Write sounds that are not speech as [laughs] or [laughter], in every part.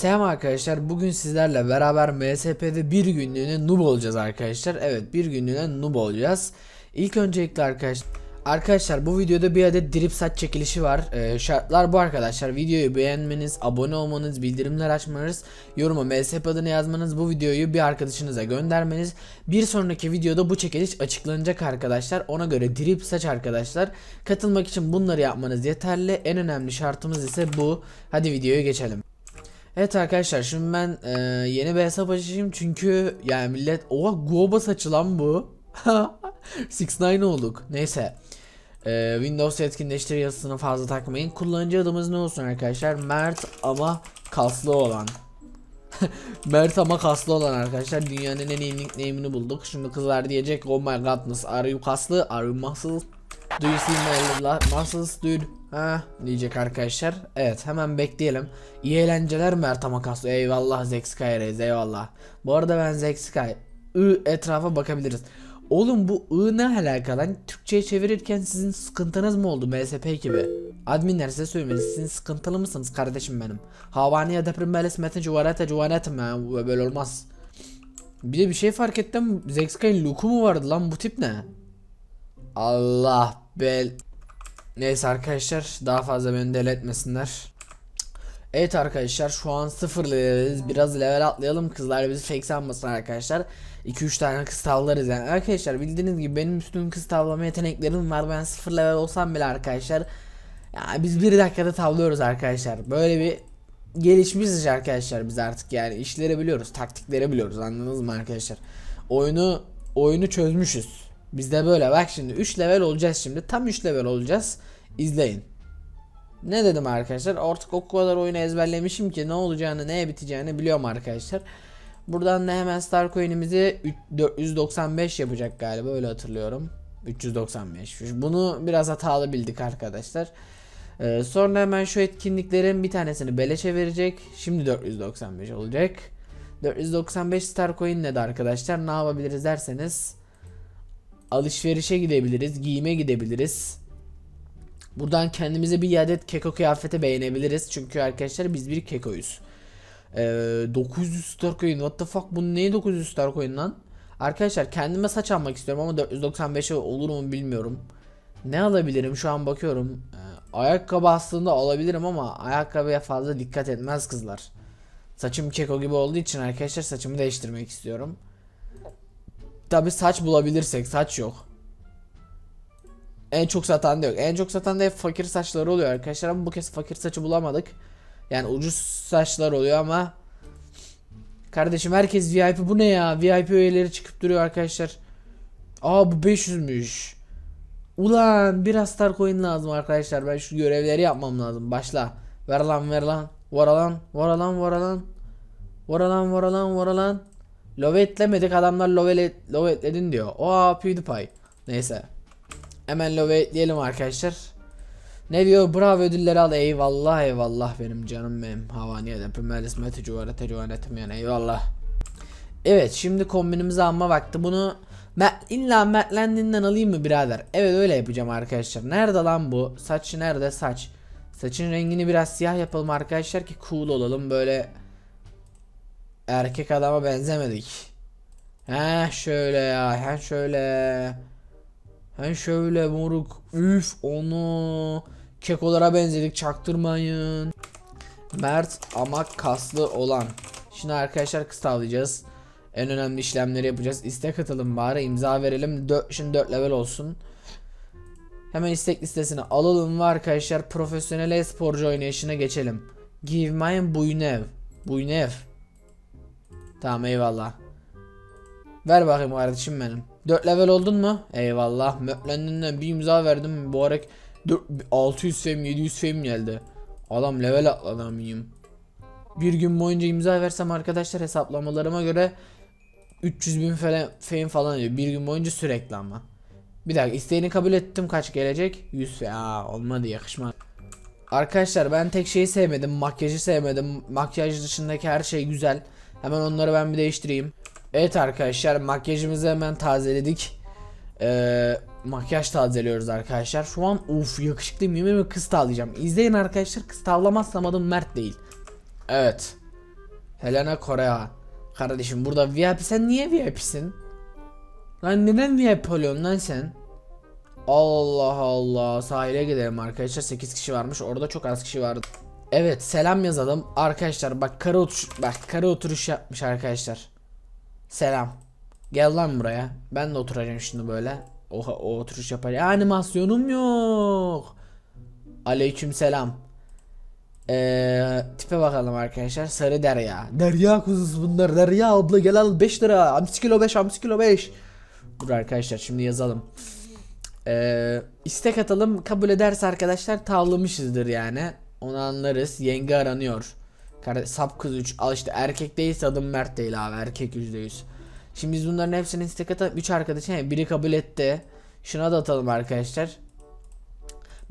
Selam arkadaşlar. Bugün sizlerle beraber MSP'de bir günlüğüne noob olacağız arkadaşlar. Evet bir günlüğüne noob olacağız. İlk öncelikle arkadaşlar Arkadaşlar bu videoda bir adet drip saç çekilişi var. Ee, şartlar bu arkadaşlar. Videoyu beğenmeniz, abone olmanız, bildirimler açmanız, yoruma MSP adını yazmanız, bu videoyu bir arkadaşınıza göndermeniz. Bir sonraki videoda bu çekiliş açıklanacak arkadaşlar. Ona göre drip saç arkadaşlar. Katılmak için bunları yapmanız yeterli. En önemli şartımız ise bu. Hadi videoya geçelim. Evet arkadaşlar şimdi ben e, yeni bir hesap açayım çünkü yani millet oha Goba saçı lan bu. [laughs] 69 olduk. Neyse. E, Windows etkinleştir yazısını fazla takmayın. Kullanıcı adımız ne olsun arkadaşlar? Mert ama kaslı olan. [laughs] Mert ama kaslı olan arkadaşlar dünyanın en iyi nickname'ini bulduk. Şimdi kızlar diyecek oh my godness are you kaslı are you muscle Do you see my muscles dude? Ha diyecek arkadaşlar. Evet hemen bekleyelim. İyi eğlenceler Mert ama kaslı. Eyvallah Zexsky Reis eyvallah. Bu arada ben Zexsky. I etrafa bakabiliriz. Oğlum bu I ne alaka lan? Türkçe'ye çevirirken sizin sıkıntınız mı oldu MSP gibi? Adminler size söylemeyin sizin sıkıntılı mısınız kardeşim benim? Havaniye deprem beles metin cuvarete cuvanetim ya böyle olmaz. Bir de bir şey fark ettim Zexsky'ın look'u mu vardı lan bu tip ne? Allah bel Neyse arkadaşlar daha fazla beni deli etmesinler. Evet arkadaşlar şu an sıfır leveliz. Biraz level atlayalım. Kızlar bizi fake sanmasın arkadaşlar. 2-3 tane kız tavlarız yani. Arkadaşlar bildiğiniz gibi benim üstün kız tavlama yeteneklerim var. Ben sıfır level olsam bile arkadaşlar. Ya biz bir dakikada tavlıyoruz arkadaşlar. Böyle bir gelişmişiz arkadaşlar biz artık yani işleri biliyoruz, taktikleri biliyoruz. Anladınız mı arkadaşlar? Oyunu oyunu çözmüşüz. Biz de böyle bak şimdi 3 level olacağız şimdi. Tam 3 level olacağız. İzleyin. Ne dedim arkadaşlar? Artık o kadar oyunu ezberlemişim ki ne olacağını, neye biteceğini biliyorum arkadaşlar. Buradan da hemen Star Coin'imizi üç- 495 yapacak galiba öyle hatırlıyorum. 395. Bunu biraz hatalı bildik arkadaşlar. Ee, sonra hemen şu etkinliklerin bir tanesini beleşe verecek. Şimdi 495 olacak. 495 Star Coin ne de arkadaşlar? Ne yapabiliriz derseniz alışverişe gidebiliriz, giyime gidebiliriz. Buradan kendimize bir adet keko kıyafeti beğenebiliriz. Çünkü arkadaşlar biz bir kekoyuz. Ee, 900 star coin. What the fuck? Bu neye 900 star coin lan? Arkadaşlar kendime saç almak istiyorum ama 495'e olur mu bilmiyorum. Ne alabilirim? Şu an bakıyorum. Ee, ayakkabı aslında alabilirim ama ayakkabıya fazla dikkat etmez kızlar. Saçım keko gibi olduğu için arkadaşlar saçımı değiştirmek istiyorum. Tabi saç bulabilirsek saç yok. En çok satan da yok. En çok satan da hep fakir saçları oluyor arkadaşlar ama bu kez fakir saçı bulamadık. Yani ucuz saçlar oluyor ama Kardeşim herkes VIP bu ne ya? VIP üyeleri çıkıp duruyor arkadaşlar. Aa bu 500'müş. Ulan biraz star coin lazım arkadaşlar. Ben şu görevleri yapmam lazım. Başla. Ver lan ver lan. Var lan. Var lan var lan. Var lan var lan var lan. Love etlemedik adamlar love, love etledin diyor. Oha PewDiePie. Neyse. Hemen love etleyelim arkadaşlar. Ne diyor? Bravo ödülleri al. Eyvallah eyvallah benim canım benim. Havaniye depremel ismeti cuvara tecuvanetim yani eyvallah. Evet şimdi kombinimizi alma vakti. Bunu illa Mertlendiğinden alayım mı birader? Evet öyle yapacağım arkadaşlar. Nerede lan bu? Saç nerede? Saç. Saçın rengini biraz siyah yapalım arkadaşlar ki cool olalım. Böyle erkek adama benzemedik. He şöyle ya. He şöyle. He şöyle moruk. Üf onu. Kekolara benzedik çaktırmayın. Mert ama kaslı olan. Şimdi arkadaşlar kız tavlayacağız. En önemli işlemleri yapacağız. İstek atalım bari imza verelim. Dö şimdi 4 level olsun. Hemen istek listesine alalım ve arkadaşlar profesyonel e-sporcu oynayışına geçelim. Give mine Buynev. Buynev. Tamam eyvallah. Ver bakayım kardeşim benim. 4 level oldun mu? Eyvallah. Möplendiğinden bir imza verdim. Ara 4 600 fame 700 fame geldi. Adam level atladı amıyım. Bir gün boyunca imza versem arkadaşlar hesaplamalarıma göre 300 bin falan, fame falan diyor. Bir gün boyunca sürekli ama. Bir dakika isteğini kabul ettim kaç gelecek? 100 ya olmadı yakışmadı. Arkadaşlar ben tek şeyi sevmedim. Makyajı sevmedim. Makyaj dışındaki her şey güzel. Hemen onları ben bir değiştireyim. Evet arkadaşlar makyajımızı hemen tazeledik. Ee, makyaj tazeliyoruz arkadaşlar. Şu an of yakışıklıyım yemin ederim kız tavlayacağım. İzleyin arkadaşlar kız tavlamazsam adım Mert değil. Evet. Helena Korea. Kardeşim burada VIP sen niye VIP'sin? Lan neden VIP oluyorsun lan sen? Allah Allah sahile gidelim arkadaşlar 8 kişi varmış orada çok az kişi vardı. Evet selam yazalım arkadaşlar bak kara oturuş bak kara oturuş yapmış arkadaşlar. Selam. Gel lan buraya. Ben de oturacağım şimdi böyle. Oha o oturuş yapar. Ya, animasyonum yok. Aleyküm selam. Ee, tipe bakalım arkadaşlar. Sarı Derya. Derya kuzusu bunlar. Derya abla gel al 5 lira. 60 kilo 5 60 kilo 5. Dur arkadaşlar şimdi yazalım. Ee, istek atalım kabul ederse arkadaşlar tavlamışızdır yani. Onu anlarız. Yenge aranıyor. Sap kız 3. Al işte erkek değilse adım Mert değil abi. Erkek %100. Şimdi biz bunların hepsini istek atalım. 3 arkadaşın yani biri kabul etti. Şuna da atalım arkadaşlar.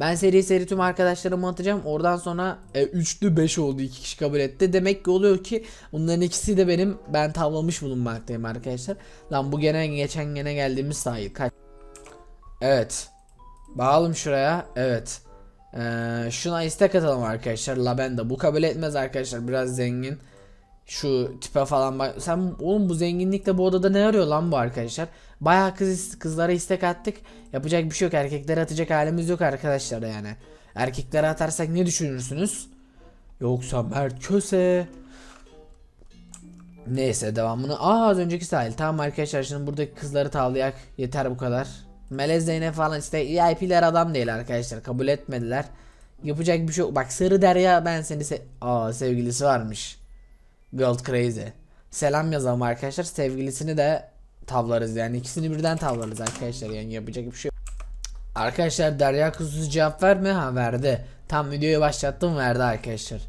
Ben seri seri tüm arkadaşlarımı atacağım. Oradan sonra e, üçlü 5 oldu. 2 kişi kabul etti. Demek ki oluyor ki bunların ikisi de benim ben tavlamış bulunmaktayım arkadaşlar. Lan bu gene geçen gene geldiğimiz sahil. Kaç? Evet. Bağalım şuraya. Evet. Ee, şuna istek atalım arkadaşlar. Lavenda. Bu kabul etmez arkadaşlar. Biraz zengin. Şu tipe falan bak. Sen oğlum bu zenginlikle bu odada ne arıyor lan bu arkadaşlar? Bayağı kız kızlara istek attık. Yapacak bir şey yok. Erkeklere atacak halimiz yok arkadaşlar yani. Erkeklere atarsak ne düşünürsünüz? Yoksa Mert Köse. Neyse devamını. Aa az önceki sahil. Tamam arkadaşlar şimdi buradaki kızları tavlayak. Yeter bu kadar. Melez Zeynep falan işte VIP'ler adam değil arkadaşlar. Kabul etmediler. Yapacak bir şey yok. Bak Sarı Derya ben seni se Aa sevgilisi varmış. Gold Crazy. Selam yazalım arkadaşlar. Sevgilisini de tavlarız yani. ikisini birden tavlarız arkadaşlar. Yani yapacak bir şey yok. Arkadaşlar Derya kuzusu cevap verme ha verdi. Tam videoyu başlattım verdi arkadaşlar.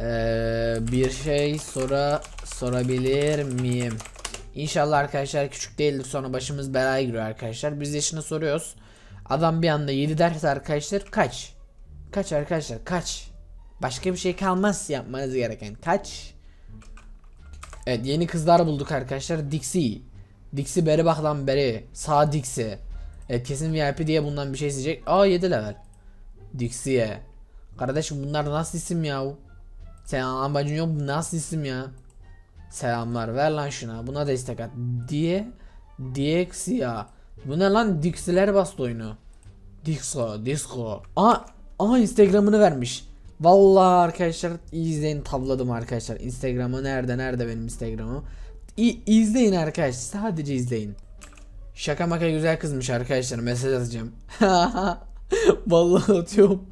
Ee, bir şey sora sorabilir miyim? İnşallah arkadaşlar küçük değildir sonra başımız belaya giriyor arkadaşlar. Biz yaşını soruyoruz. Adam bir anda 7 derse arkadaşlar kaç? Kaç arkadaşlar kaç? Başka bir şey kalmaz yapmanız gereken kaç? Evet yeni kızlar bulduk arkadaşlar. Dixie. Dixie beri bak lan beri. Sağ Dixie. Evet kesin VIP diye bundan bir şey isteyecek. Aa 7 level. Dixie. Kardeşim bunlar nasıl isim ya? Sen amacın yok nasıl isim ya? Selamlar ver lan şuna. Buna da istek at. Diye Dixia. Bu ne lan? Dixiler bastı oyunu. Dixo, Disco. Aa, aa Instagram'ını vermiş. Vallahi arkadaşlar izleyin tavladım arkadaşlar. Instagram'ı nerede nerede benim Instagram'ım? İ- izleyin arkadaşlar sadece izleyin. Şaka maka güzel kızmış arkadaşlar mesaj atacağım. [laughs] Vallahi atıyorum.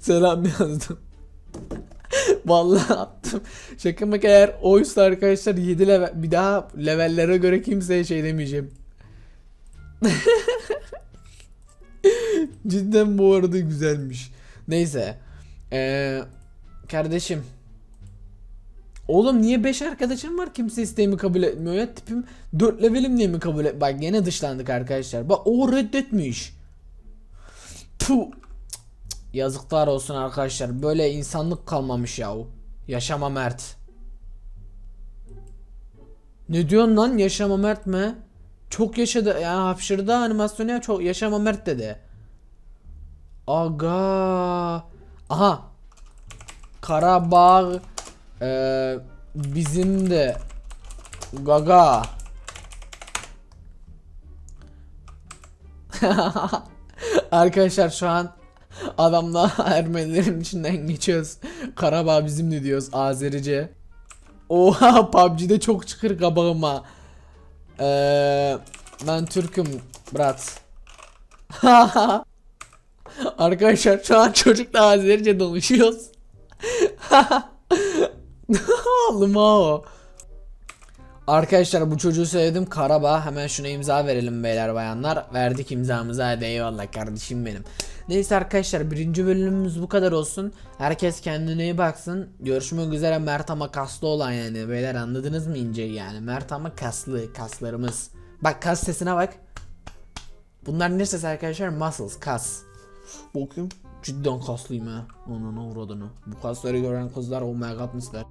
Selam yazdım. [laughs] Vallahi attım. Şaka maka eğer oysa arkadaşlar 7 level bir daha levellere göre kimseye şey demeyeceğim. [laughs] Cidden bu arada güzelmiş. Neyse. Ee, kardeşim. Oğlum niye 5 arkadaşım var kimse isteğimi kabul etmiyor ya tipim 4 levelim diye mi kabul et bak yine dışlandık arkadaşlar bak o reddetmiş Puh. Yazıklar olsun arkadaşlar. Böyle insanlık kalmamış yahu. Yaşama Mert. Ne diyorsun lan? Yaşama Mert mi? Çok yaşadı. Ya hapşırdı animasyonu ya. Çok yaşama Mert dedi. Aga. Aha. Karabağ ee, bizim de. Gaga. [laughs] Arkadaşlar şu an adamla [laughs] Ermenilerin içinden geçiyoruz. Karabağ bizim de diyoruz Azerice. Oha PUBG'de çok çıkır kabağıma. Ee, ben Türk'üm Brat. [laughs] Arkadaşlar şu an çocukla Azerice konuşuyoruz. Limao. [laughs] Arkadaşlar bu çocuğu sevdim. Karabağ. Hemen şuna imza verelim beyler bayanlar. Verdik imzamızı hadi eyvallah kardeşim benim. Neyse arkadaşlar birinci bölümümüz bu kadar olsun. Herkes kendine iyi baksın. Görüşmek üzere. Mert ama kaslı olan yani. Beyler anladınız mı inceyi yani? Mert ama kaslı kaslarımız. Bak kas sesine bak. Bunlar ne ses arkadaşlar? Muscles kas. Bakayım cidden kaslıyım ha. Ona ne uğradığını Bu kasları gören kızlar oh my god misler